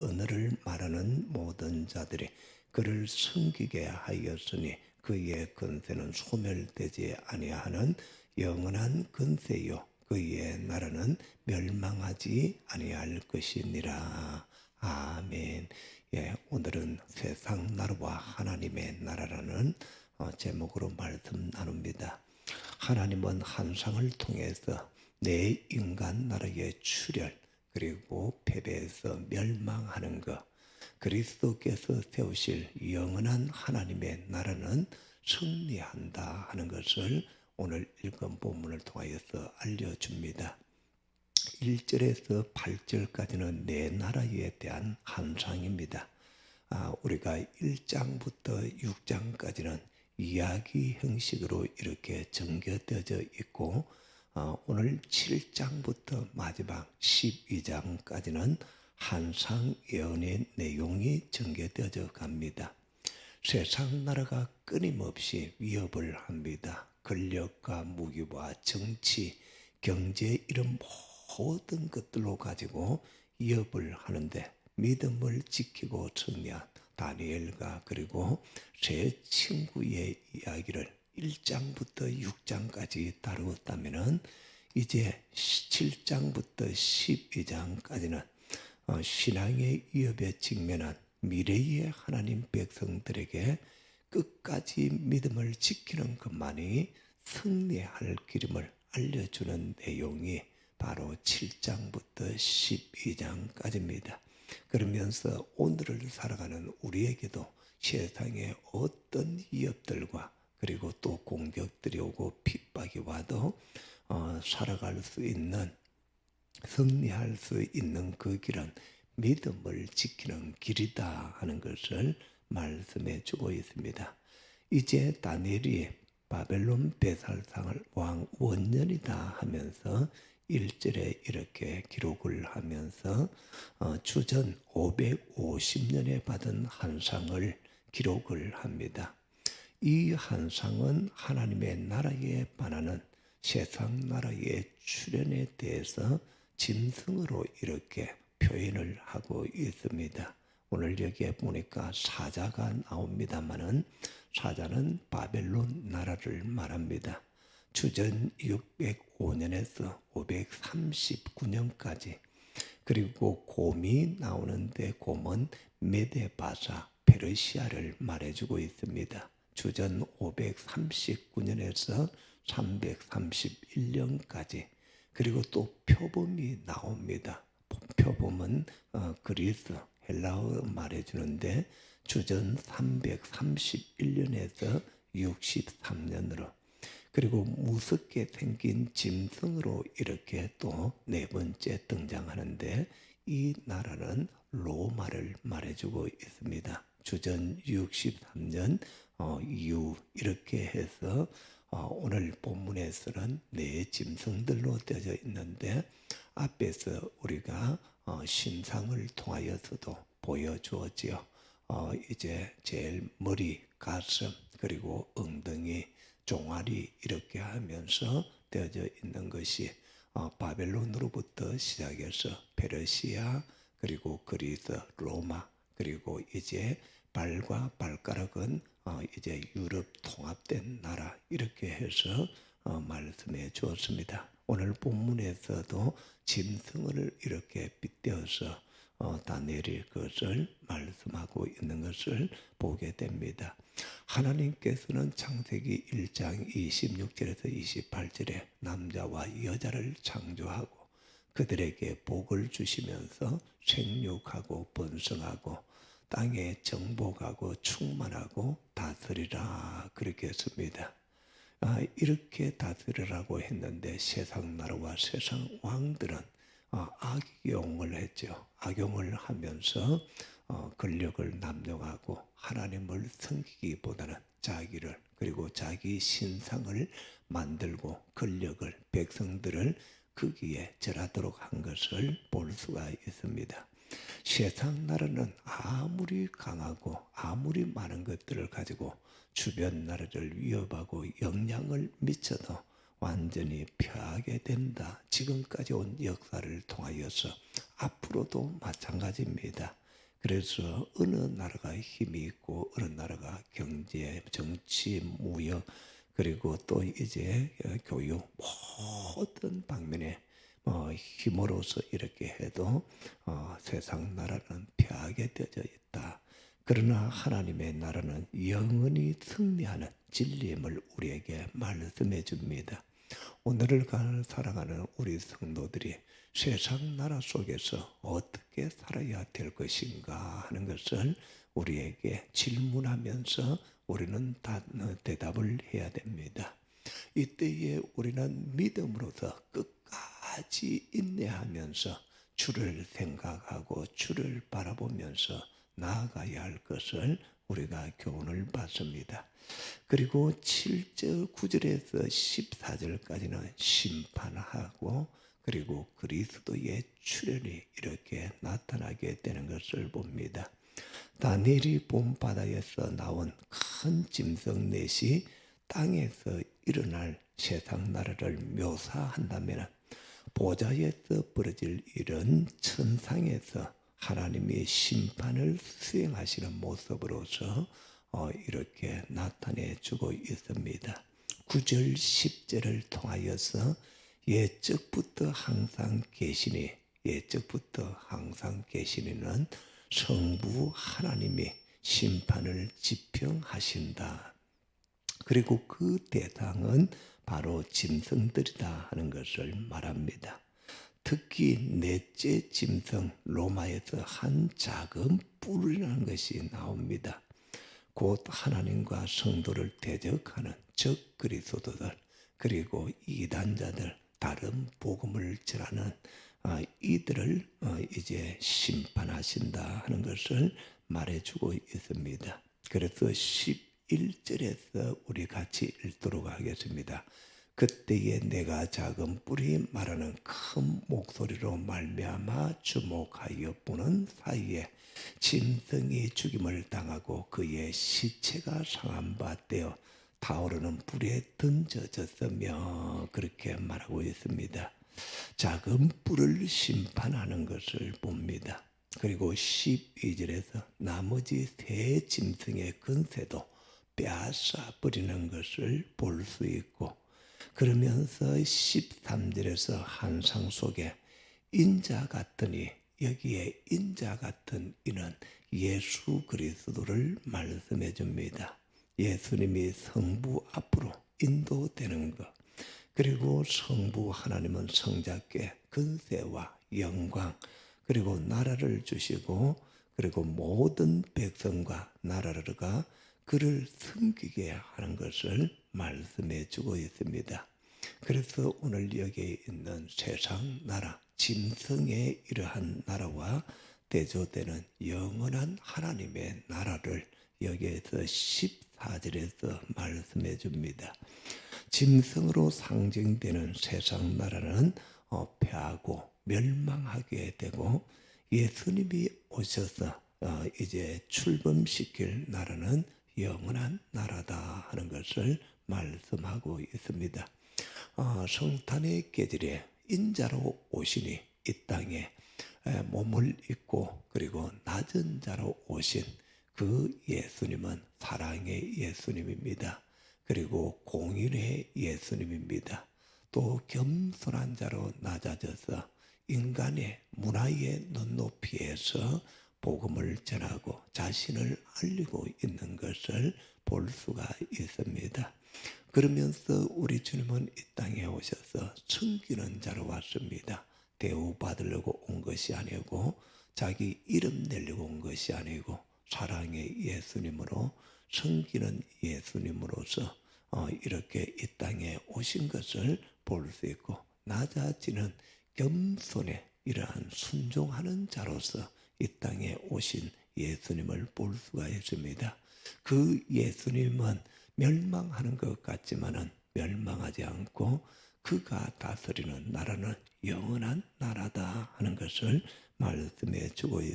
언어를 말하는 모든 자들이 그를 섬기게 하였으니 그의 근세는 소멸되지 아니하는 영원한 근세요 그의 나라는 멸망하지 아니할 것이니라 아멘. 예, 오늘은 세상 나라와 하나님의 나라라는 어, 제목으로 말씀 나눕니다. 하나님은 한상을 통해서 내 인간 나라의 출혈 그리고 패배에서 멸망하는 것 그리스도께서 세우실 영원한 하나님의 나라는 승리한다 하는 것을 오늘 읽은 본문을 통하여서 알려줍니다. 1절에서 8절까지는 내 나라에 대한 한상입니다. 아, 우리가 1장부터 6장까지는 이야기 형식으로 이렇게 전개되어져 있고 어, 오늘 7장부터 마지막 12장까지는 한상 예언의 내용이 전개되어져 갑니다. 세상 나라가 끊임없이 위협을 합니다. 권력과 무기와 정치, 경제 이런 모든 것들로 가지고 위협을 하는데 믿음을 지키고 승리한 다니엘과 그리고 제 친구의 이야기를 1장부터 6장까지 다루었다면은 이제 7장부터 12장까지는 어, 신앙의 위협에 직면한 미래의 하나님 백성들에게 끝까지 믿음을 지키는 것만이 승리할 기름을 알려주는 내용이 바로 7장부터 12장까지입니다. 그러면서 오늘을 살아가는 우리에게도 세상의 어떤 위협들과 그리고 또 공격들이 오고 핍박이 와도 어, 살아갈 수 있는 승리할 수 있는 그 길은 믿음을 지키는 길이다 하는 것을 말씀해 주고 있습니다. 이제 다니엘이 바벨론 베살상을 왕 원년이다 하면서 1절에 이렇게 기록을 하면서 어, 주전 550년에 받은 한상을 기록을 합니다. 이 한상은 하나님의 나라에 반하는 세상 나라의 출현에 대해서 짐승으로 이렇게 표현을 하고 있습니다. 오늘 여기에 보니까 사자가 나옵니다만은 사자는 바벨론 나라를 말합니다. 주전 605년에서 539년까지 그리고 곰이 나오는데 곰은 메데바사 페르시아를 말해주고 있습니다. 주전 539년에서 331년까지 그리고 또 표범이 나옵니다. 표범은 어, 그리스 헬라어 말해주는데 주전 331년에서 63년으로 그리고 무섭게 생긴 짐승으로 이렇게 또 네 번째 등장하는데 이 나라는 로마를 말해주고 있습니다. 주전 63년 어, 이후 이렇게 해서 어, 오늘 본문에서는 네 짐승들로 되어져 있는데 앞에서 우리가 어, 신상을 통하여서도 보여주었지요. 어, 이제 제일 머리, 가슴, 그리고 엉덩이, 종아리 이렇게 하면서 되어져 있는 것이 어, 바벨론으로부터 시작해서 페르시아, 그리고 그리스, 로마, 그리고 이제 발과 발가락은 어, 이제 유럽 통합된 나라 이렇게 해서 어, 말씀해 주었습니다. 오늘 본문에서도 짐승을 이렇게 빗대어서 어, 다니엘이 그것을 말씀하고 있는 것을 보게 됩니다. 하나님께서는 창세기 1장 26절에서 28절에 남자와 여자를 창조하고 그들에게 복을 주시면서 생육하고 번성하고 땅에 정복하고 충만하고 다스리라 그렇게 했습니다. 아, 이렇게 다스리라고 했는데 세상 나라와 세상 왕들은 어, 악용을 했죠. 악용을 하면서 어, 권력을 남용하고 하나님을 섬기기보다는 자기를 그리고 자기 신상을 만들고 권력을 백성들을 거기에 절하도록 한 것을 볼 수가 있습니다. 세상 나라는 아무리 강하고 아무리 많은 것들을 가지고 주변 나라를 위협하고 영향을 미쳐도 완전히 펴하게 된다. 지금까지 온 역사를 통하여서 앞으로도 마찬가지입니다. 그래서 어느 나라가 힘이 있고 어느 나라가 경제, 정치, 무역 그리고 또 이제 어, 교육 모든 방면에 어, 힘으로서 이렇게 해도 어, 세상 나라는 폐하게 되어져 있다. 그러나 하나님의 나라는 영원히 승리하는 진리임을 우리에게 말씀해 줍니다. 오늘을 가- 살아가는 우리 성도들이 세상 나라 속에서 어떻게 살아야 될 것인가 하는 것을 우리에게 질문하면서 우리는 다, 어, 대답을 해야 됩니다. 이때에 우리는 믿음으로서 끝 까지 인내하면서 주를 생각하고 주를 바라보면서 나아가야 할 것을 우리가 교훈을 받습니다. 그리고 7절, 9절에서 14절까지는 심판하고 그리고 그리스도의 출현이 이렇게 나타나게 되는 것을 봅니다. 다니엘이 본 바다에서 나온 큰 짐승 넷이 땅에서 일어날 세상 나라를 묘사한다면 보좌에서 벌어질 일은 천상에서 하나님의 심판을 수행하시는 모습으로서 어, 이렇게 나타내 주고 있습니다. 9절 10절을 통하여서 예적부터 항상 계시니 예적부터 항상 계시니는 성부 하나님이 심판을 지평하신다. 그리고 그 대상은 바로 짐승들이다 하는 것을 말합니다. 특히 넷째 짐승 로마에서 한 작은 뿔이라는 것이 나옵니다. 곧 하나님과 성도를 대적하는 적 그리스도들 그리고 이단자들 다른 복음을 전하는 아, 이들을 어, 이제 심판하신다 하는 것을 말해주고 있습니다. 그래서 11절에서 우리 같이 읽도록 하겠습니다. 그때에 내가 작은 뿔이 말하는 큰 목소리로 말미암아 주목하여 보는 사이에 짐승이 죽임을 당하고 그의 시체가 상한 바 되어 타오르는 불에 던져졌으며 그렇게 말하고 있습니다. 작은 뿔을 심판하는 것을 봅니다. 그리고 12절에서 나머지 세 짐승의 근세도 빼앗아 버리는 것을 볼 수 있고 그러면서 13절에서 한상 속에 인자 같으니 여기에 인자 같은 이는 예수 그리스도를 말씀해 줍니다. 예수님이 성부 앞으로 인도되는 것. 그리고 성부 하나님은 성자께 근세와 영광 그리고 나라를 주시고 그리고 모든 백성과 나라가 그를 섬기게 하는 것을 말씀해 주고 있습니다. 그래서 오늘 여기에 있는 세상 나라, 짐승의 이러한 나라와 대조되는 영원한 하나님의 나라를 여기에서 14절에서 말씀해 줍니다. 짐승으로 상징되는 세상 나라는 어, 패하고 멸망하게 되고 예수님이 오셔서 어, 이제 출범시킬 나라는 영원한 나라다 하는 것을 말씀하고 있습니다. 어, 성탄의 계절에 인자로 오시니 이 땅에 에, 몸을 입고 그리고 낮은 자로 오신 그 예수님은 사랑의 예수님입니다. 그리고 공인의 예수님입니다. 또 겸손한 자로 낮아져서 인간의 문화의 눈높이에서 복음을 전하고 자신을 알리고 있는 것을 볼 수가 있습니다. 그러면서 우리 주님은 이 땅에 오셔서 섬기는 자로 왔습니다. 대우받으려고 온 것이 아니고 자기 이름 내려고 온 것이 아니고 사랑의 예수님으로 섬기는 예수님으로서 어, 이렇게 이 땅에 오신 것을 볼 수 있고 낮아지는 겸손의 이러한 순종하는 자로서 이 땅에 오신 예수님을 볼 수가 있습니다. 그 예수님은 멸망하는 것 같지만은 멸망하지 않고 그가 다스리는 나라는 영원한 나라다 하는 것을 말씀해 주고 있습니다.